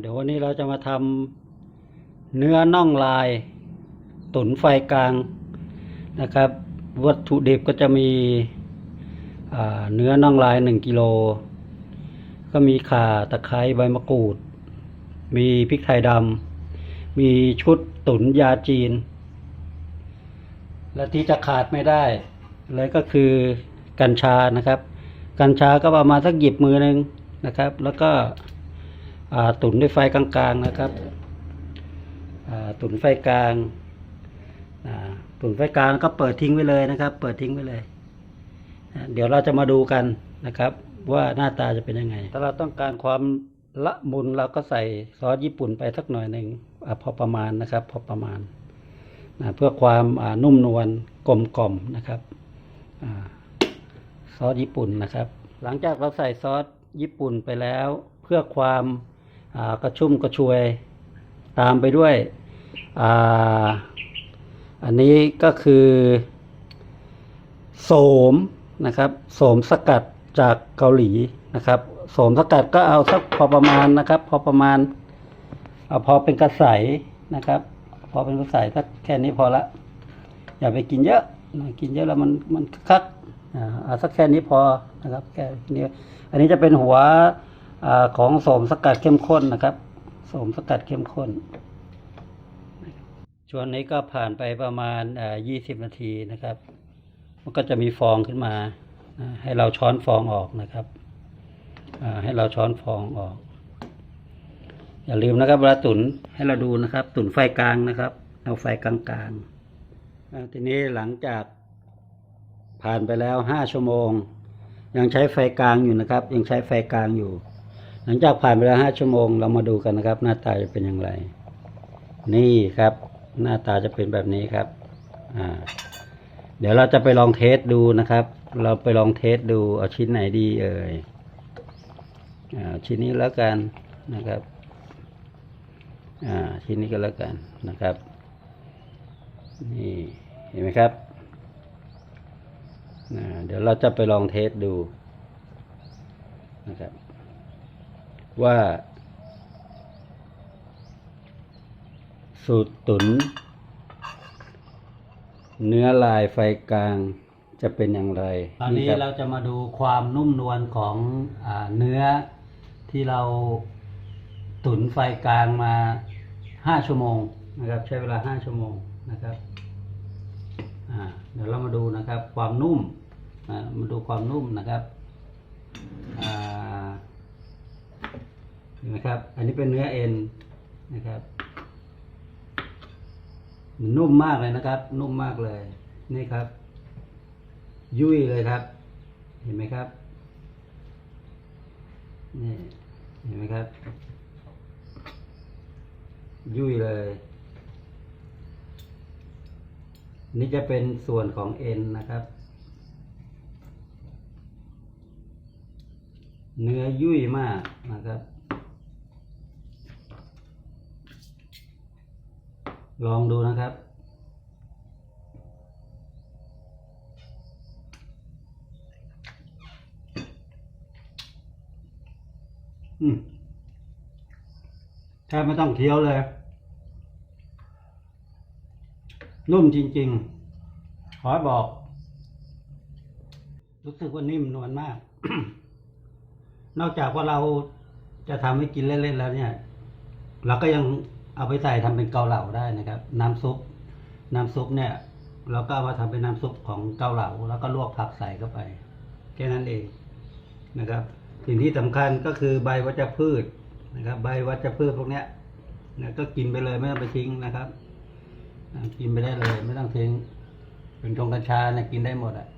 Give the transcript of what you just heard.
เดี๋ยววันนี้เราจะมาทำเนื้อน่องลายตุ๋นไฟกลางนะครับ วัตถุดิบก็จะมีเนื้อน่องลายหนึ่งกิโลก็มีข่าตะไคร้ใบมะกรูด มีพริกไทยดำมีชุดตุ๋นยาจีน และที่จะขาดไม่ได้ เลยก็คือกัญชานะครับ กัญชาก็ประมาณสักหยิบมือหนึ่งนะครับ แล้วก็ ตุ๋นด้วยไฟกลางๆนะครับอ่าตุ๋นไฟกลางอ่าตุ๋นไฟกลางก็เปิดทิ้งไว้เลยนะครับ เปิดทิ้งไว้เลยอ่าเดี๋ยวเราจะมาดูกันนะครับ ว่าหน้าตาจะเป็นยังไง ถ้าเราต้องการความละมุนเราก็ใส่ซอสญี่ปุ่นไปสักหน่อยหนึ่งอาพอประมาณนะครับ พอประมาณนะเพื่อความอ่านุ่มนวลกลมกล่อมนะครับอ่าซอสญี่ปุ่นนะครับ หลังจากเราใส่ซอสญี่ปุ่นไปแล้ว เพื่อความอ่า กระชุ่มกระชวย ตามไปด้วยออันนี้ก็คือโสมนะครับโสมสกัดจากเกาหลีนะครับโสมสกัดก็เอาสักพอประมาณนะครับ พอประมาณเอาพอเป็นกระใสนะครับ พอเป็นกระใสสักแค่นี้พอละ อย่าไปกินเยอะนะกินเยอะแล้วมันมันคักอ่าสักแค่นี้พอนะครับแค่นี้อันนี้จะเป็นหัว อของโสมสกัดเข้มข้นนะครับโสมสกัดเข้มข้นช่วงนี้ก็ผ่านไปประมาณยี่สิบนาทีนะครับ มันก็จะมีฟองขึ้นมา ให้เราช้อนฟองออกนะครับให้เราช้อนฟองออก อย่าลืมนะครับเวลาตุนให้เราดูนะครับ ตุนไฟกลางนะครับ เอาไฟกลางๆทีนี้หลังจากผ่านไปแล้วห้าชั่วโมง ยังใช้ไฟกลางอยู่นะครับ ยังใช้ไฟกลางอยู่ หลังจากผ่านไปแล้วห้าชั่วโมงเรามาดูกันนะครับ หน้าตาจะเป็นอย่างไร นี่ครับ หน้าตาจะเป็นแบบนี้ครับอ่าเดี๋ยวเราจะไปลองเทสดูนะครับ เราไปลองเทสดูเอาชิ้นไหนดีเอ่ยอ่าชิ้นนี้แล้วกันนะครับอ่าชิ้นนี้ก็แล้วกันนะครับ นี่เห็นไหมครับอ่าเดี๋ยวเราจะไปลองเทสดูนะครับ ว่าสูตรตุน เนื้อลายไฟกลางจะเป็นอย่างไรตอนนี้เราจะมาดูความนุ่มนวลของอเนื้อที่เราตุนไฟกลางมาห้าชั่วโมงนะครับ ใช้เวลาห้าชั่วโมงนะครับเดี๋ยวเรามาดูนะครับ ความนุ่มมาดูความนุ่มนะครับอ่า นไหมครับ อันนี้เป็นเนื้อเอ็นนะครับ มันนุ่มมากเลยนะครับ นุ่มมากเลย นี่ครับ ยุ่ยเลยครับ เห็นไหมครับ นี่ เห็นไหมครับ ยุ่ยเลยนี่จะเป็นส่วนของเอ็นนะครับ เนื้อยุ่ยมากนะครับ ลองดูนะครับ อืมแทบไม่ต้องเคี้ยวเลย นุ่มจริง ๆ ขอบอก รู้สึกว่านิ่มนวลมาก นอกจากว่าเราจะทำให้กินเล่น ๆ แล้วเนี่ย เราก็ยัง เอาไปใส่ทำเป็นเกาเหลาได้นะครับ น้ำซุปน้ำซุปเนี่ยเราก็ามาทำเป็นน้ำซุปของเกาเหลาแล้วก็ลวกผักใส่เข้าไป แค่นั้นเองนะครับ สิ่งที่สำคัญก็คือใบวัชพืชนะครับ ใบวัชพืชพวกเนี้ยนะก็กินไปเลยไม่ต้องไปทิ้งนะครับ กินไปได้เลย ไม่ต้องทิ้ง เป็นชงกัญชาเนี่ยกินได้หมดอะ